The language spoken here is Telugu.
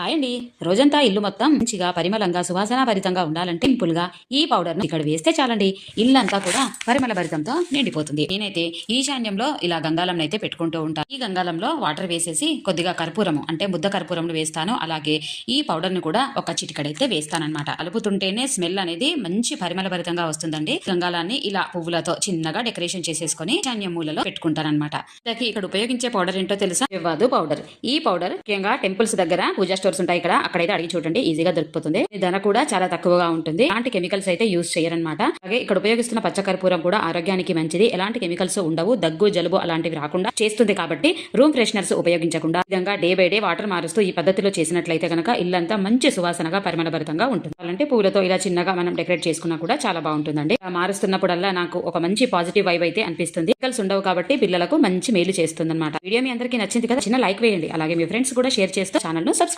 హాయ్ అండి రోజంతా ఇల్లు మొత్తం మంచిగా పరిమళంగా సువాసన భరితంగా ఉండాలంటే సింపుల్గా ఈ పౌడర్ ఇక్కడ వేస్తే చాలండి. ఇల్లంతా కూడా పరిమళ భరితంతో నిండిపోతుంది. నేనైతే ఈశాన్యంలో ఇలా గంగాలం అయితే పెట్టుకుంటూ ఉంటాను ఈ గంగాలంలో వాటర్ వేసేసి కొద్దిగా కర్పూరము అంటే ముద్ద కర్పూరంను వేస్తాను. అలాగే ఈ పౌడర్ను కూడా ఒక చిటికడైతే వేస్తానన్నమాట. అలుపుతుంటేనే స్మెల్ అనేది మంచి పరిమళ భరితంగా వస్తుందండి. గంగాలాన్ని ఇలా పువ్వులతో చిన్నగా డెకరేషన్ చేసేసుకొని ఈశాన్య మూలలో పెట్టుకుంటానన్నమాట. ఇక్కడ ఉపయోగించే పౌడర్ ఏంటో తెలుసా? వివాదు పౌడర్. ఈ పౌడర్ ముఖ్యంగా టెంపుల్స్ దగ్గర పూజ స్టోర్స్ ఉంటాయి ఇక్కడ. అక్కడైతే అడిగి చూడండి. ఈజీగా దొరికిపోతుంది. ధర కూడా చాలా తక్కువగా ఉంటుంది. అలాంటి కెమికల్స్ అయితే యూజ్ చేయరనమాట అలాగే ఇక్కడ ఉపయోగిస్తున్న పచ్చకర్పూరం కూడా ఆరోగ్యానికి మంచిది. ఎలాంటి కెమికల్స్ ఉండవు. దగ్గు జలుబు అలాంటివి రాకుండా చేస్తుంది కాబట్టి రూమ్ ఫ్రెషనర్స్ ఉపయోగించకుండా ఈ విధంగా డే బై డే వాటర్ మారుస్తూ ఈ పద్ధతిలో చేసినట్లయితే కనుక ఇల్లంతా మంచి సువాసనగా పరిమళభరితంగా ఉంటుంది. అలాంటి పూలతో ఇలా చిన్నగా మనం డెకరేట్ చేసుకున్నా కూడా చాలా బాగుంటుందండి. మారుస్తున్నప్పుడల్లా నాకు ఒక మంచి పాజిటివ్ వైబ్ అయితే అనిపిస్తుంది. కెమికల్స్ ఉండవు కాబట్టి పిల్లలకు మంచి మేలు చేస్తుంది వీడియో మీ అందరికీ నచ్చింది కదా? చిన్న లైక్ వేయండి. అలాగే మీ ఫ్రెండ్స్ కూడా షేర్ చేస్తూ ఛానల్ను సబ్స్క్రైబ్